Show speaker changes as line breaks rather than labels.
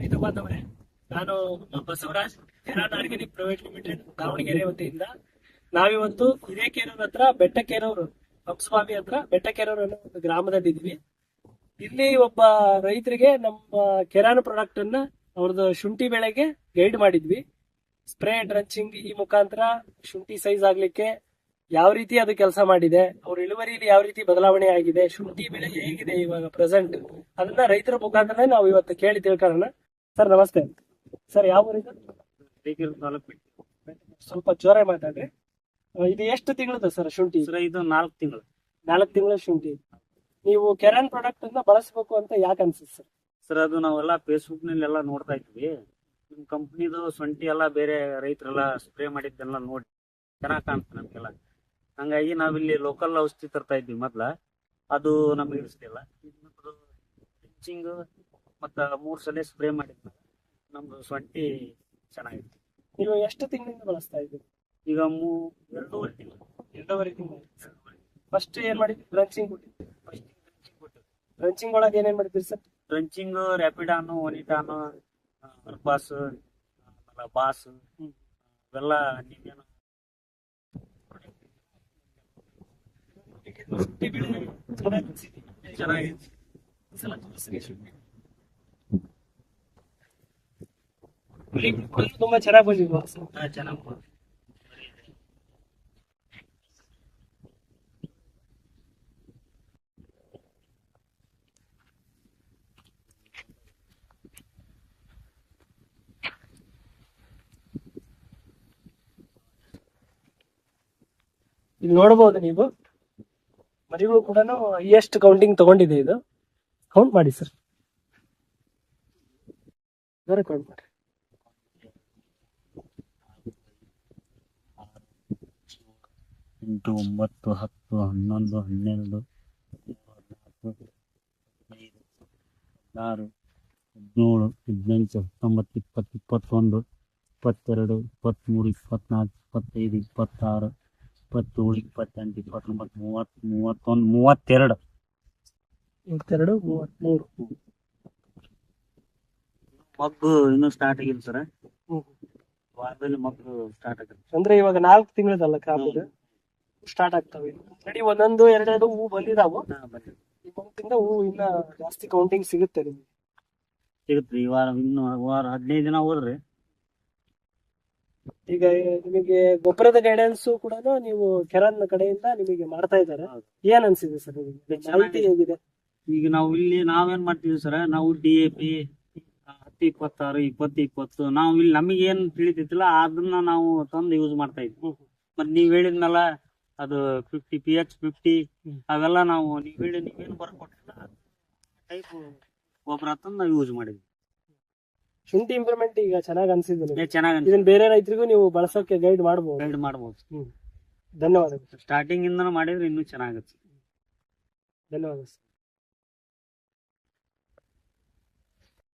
ರೈತ ಬಾಂಧವರೇ ನಾನು Basavaraj organic private limited, Davanagere ವತಿಯಿಂದ. ನಾವಿವತ್ತು ಹಿರೇಕೆರೂರ್ ಹತ್ರ ಬೆಟ್ಟಕೆರೂರು ಹಂಸಸ್ವಾಮಿ ಹತ್ರ ಬೆಟ್ಟಕೆರೂರು ಅನ್ನೋ ಒಂದು ಗ್ರಾಮದಲ್ಲಿ ಇದೀವಿ ಇಲ್ಲಿ ಒಬ್ಬ ರೈತರಿಗೆ ನಮ್ಮ ಕೆರಾನ ಪ್ರಾಡಕ್ಟ್ ಅನ್ನ ಅವ್ರದ್ದು ಶುಂಠಿ ಬೆಳೆಗೆ ಗೈಡ್ ಮಾಡಿದ್ವಿ. ಸ್ಪ್ರೇ ಡ್ರಂಚಿಂಗ್ ಈ ಮುಖಾಂತರ ಶುಂಠಿ ಸೈಜ್ ಆಗ್ಲಿಕ್ಕೆ ಯಾವ ರೀತಿ ಅದು ಕೆಲಸ ಮಾಡಿದೆ, ಅವ್ರ ಇಳುವರಿಯಲ್ಲಿ ಯಾವ ರೀತಿ ಬದಲಾವಣೆ ಆಗಿದೆ, ಶುಂಠಿ ಬೆಳೆ ಹೇಗಿದೆ ಇವಾಗ ಪ್ರೆಸೆಂಟ್ ಅದನ್ನ ರೈತರ ಮುಖಾಂತರ ನಾವು ಇವತ್ತು ಕೇಳಿ ತಿಳ್ಕೊಳ್ಳೋಣ. ಸರ್ ನಮಸ್ತೆ. ಸರ್ ಯಾವ
ಬೇಕಿರೋ ತಾಲೂಕು
ಸ್ವಲ್ಪ ಜೋರ ಮಾತಾಡ್ರಿ. ಇದು ಎಷ್ಟು ತಿಂಗಳದ ಸರ್ ಶುಂಠಿ?
ಸರ್ ಇದು ನಾಲ್ಕು ತಿಂಗಳು.
ನಾಲ್ಕು ತಿಂಗಳ ಶುಂಠಿ. ನೀವು ಕೆರಾನ್ ಪ್ರಾಡಕ್ಟ್ ಅನ್ನ ಬಳಸಬೇಕು ಅಂತ ಯಾಕೆ ಅನ್ಸುತ್ತೆ ಸರ್?
ಸರ್ ಅದು ನಾವೆಲ್ಲ ಫೇಸ್ಬುಕ್ನಲ್ಲಿ ಎಲ್ಲ ನೋಡ್ತಾ ಇದ್ವಿ. ನಿಮ್ ಕಂಪ್ನಿದು ಶುಂಠಿ ಎಲ್ಲ ಬೇರೆ ರೈತರೆಲ್ಲ ಸ್ಪ್ರೇ ಮಾಡಿದ್ದೆಲ್ಲ ನೋಡಿ ಚೆನ್ನಾಗಿ ಕಾಣ್ತದೆ ನಮ್ಗೆಲ್ಲ. ಹಂಗಾಗಿ ನಾವಿಲ್ಲಿ ಲೋಕಲ್ ಔಷಧಿ ತರ್ತಾ ಇದ್ವಿ ಮೊದ್ಲ. ಅದು ನಮ್ಗೆ ಇಡಿಸ್ಲಿಲ್ಲ ಮತ್ತ ಮೂರ್ ಸಲ ಸ್ಪ್ರೇ ಮಾಡಿದ್ಮೇಲೆ ನಮ್ದು ಸೊಂಟಿ ಚೆನ್ನಾಗಿತ್ತು.
ನೀವು ಎಷ್ಟು ತಿಂಗಳಿಂದ ಬಳಸ್ತಾ ಇದ್ದೀರಿ?
ಈಗ ಮೂ ಎರಡೂವರೆ ತಿಂಗಳು.
ಎರಡೂವರೆ ತಿಂಗಳು. ಫಸ್ಟ್ ಏನ್ ಮಾಡಿದ್ರಿ? ಬ್ರಂಚಿಂಗ್
ಫಸ್ಟ್
ಬ್ರಂಚಿಂಗ್ ಒಳಗೆ ಏನೇನ್ ಮಾಡಿದ್ರಿ ಸರ್?
ಬ್ರಂಚಿಂಗ್ ರ್ಯಾಪಿಡಾನು ಒನಿಟಾನು ಅರ್ಪಾಸ್ ಆಮೇಲೆ ಬಾಸ್. ಇವೆಲ್ಲ ನೀವೇನು. ಚೆನ್ನಾಗಿದೆ
ಈ ಸಲ ತೋರಿಸ್ರಿ ಶುಂಠಿ. ಇಳುವರಿ ಕೂಡ ತುಂಬಾ ಚೆನ್ನಾಗಿ
ಚೆನ್ನಾಗಿ
ಇಲ್ಲಿ ನೋಡಬಹುದು ನೀವು. ಮರಿಗಳು ಕೂಡ ಹೈಯೆಸ್ಟ್ ಕೌಂಟಿಂಗ್ ತಗೊಂಡಿದೆ ಇದು. ಕೌಂಟ್ ಮಾಡಿ ಸರ್ ಕೌಂಟ್ ಮಾಡಿ
ಎಂಟು ಒಂಬತ್ತು ಹತ್ತು ಹನ್ನೊಂದು ಹನ್ನೆರಡು ಹದಿನಾಲ್ಕು ಹದಿನೈದು ಹದಿನಾರು ಹದಿನೇಳು ಹದಿನೆಂಟು ಹತ್ತೊಂಬತ್ತು ಇಪ್ಪತ್ತು ಇಪ್ಪತ್ತೊಂದು ಇಪ್ಪತ್ತೆರಡು ಇಪ್ಪತ್ತ್ಮೂರು ಇಪ್ಪತ್ತ್ನಾಲ್ಕು ಇಪ್ಪತ್ತೈದು ಇಪ್ಪತ್ತಾರು ಇಪ್ಪತ್ತೇಳು ಇಪ್ಪತ್ತೆಂಟು ಇಪ್ಪತ್ತೊಂಬತ್ತು ಮೂವತ್ತು ಮೂವತ್ತೊಂದು ಮೂವತ್ತೆರಡು.
ಮೂವತ್ತೆರಡು ಮೂವತ್ತ್ಮೂರು.
ಮಗ್ಗು ಇನ್ನೂ ಸ್ಟಾರ್ಟ್ ಆಗಿಲ್ಲ ಸರ್ ವಾರದಲ್ಲಿ ಮಗ್ಗು ಸ್ಟಾರ್ಟ್ ಆಗುತ್ತೆ.
ಅಂದ್ರೆ ಇವಾಗ ನಾಲ್ಕು ತಿಂಗಳದಲ್ಲ ಕ್ರಾಪ್ ಇದು? ಸ್ಟಾರ್ಟ್ ಆಗ್ತವೆ. ರೆಡಿ ಒಂದೊಂದು ಎರಡೆರಡು ಹೂ ಬಂದಿದಾವು. ಈ ಮಂತಿಂದ ಹೂ ಇನ್ನ ಜಾಸ್ತಿ ಕೌಂಟಿಂಗ್ ಸಿಗುತ್ತೆ ನಿಮ್ಗೆ.
ಸಿಗುತ್ತೆ ಈ ವಾರ ಇನ್ನು ವಾರ ಹದಿನೈದು ದಿನ ಹೋದ್ರಿ.
ಈಗ ನಿಮಗೆ ಗೊಬ್ಬರದ ಗೈಡೆನ್ಸ್ ಕೂಡ ನೀವು ಕೆರನ್ ಕಡೆಯಿಂದ ನಿಮಗೆ ಮಾಡ್ತಾ ಇದ್ದಾರೆ. ಏನ್ ಅನ್ಸಿದೆ ಸರ್ ನಿಮಗೆ? ಮಾಹಿತಿ ಹೇಗಿದೆ?
ಈಗ ನಾವು ಇಲ್ಲಿ ನಾವೇನ್ ಮಾಡ್ತೀವಿ ಸರ್ ನಾವು ಡಿ ಎ ಪಿ ಹತ್ತು ಇಪ್ಪತ್ತಾರು ಇಪ್ಪತ್ತು ಇಪ್ಪತ್ತು ನಾವು ಇಲ್ಲಿ ನಮಗೆ ಏನ್ ತಿಳಿತೈತಿಲ್ಲ ಅದನ್ನ ನಾವು ತಂದು ಯೂಸ್ ಮಾಡ್ತಾ ಇದ್ವಿ. ಮತ್ ನೀವ್ ಹೇಳಿದ್ಮೇಲೆ ಅದು ಫಿಫ್ಟಿ ಪಿ ಎಚ್ ಫಿಫ್ಟಿ ಅವೆಲ್ಲ ನಾವು ನೀವ್ ಹೇಳಿ ನೀವೇನು ಬರ್ಕೊಟ್ಟಿಲ್ಲ. ಟೈಪ್ ಗೊಬ್ಬರ ತಂದು ನಾವು ಯೂಸ್ ಮಾಡಿದ್ವಿ.
ಶುಂಠಿ ಇಂಪ್ರೂವ್ಮೆಂಟ್ ಈಗ ಚೆನ್ನಾಗಿ ಅನ್ಸಿದೆ ನಿಮ್ಗೆ.
ಚೆನ್ನಾಗಿ
ಇದನ್ನ ಬೇರೆ ರೈತರಿಗೂ ನೀವು ಬಳಸೋಕೆ ಗೈಡ್ ಮಾಡಬಹುದು
ಗೈಡ್ ಮಾಡ್ಬೋದು.
ಧನ್ಯವಾದಗಳು.
ಸ್ಟಾರ್ಟಿಂಗ್ ಇಂದ ಮಾಡಿದ್ರೆ ಇನ್ನೂ ಚೆನ್ನಾಗುತ್ತೆ
ಧನ್ಯವಾದ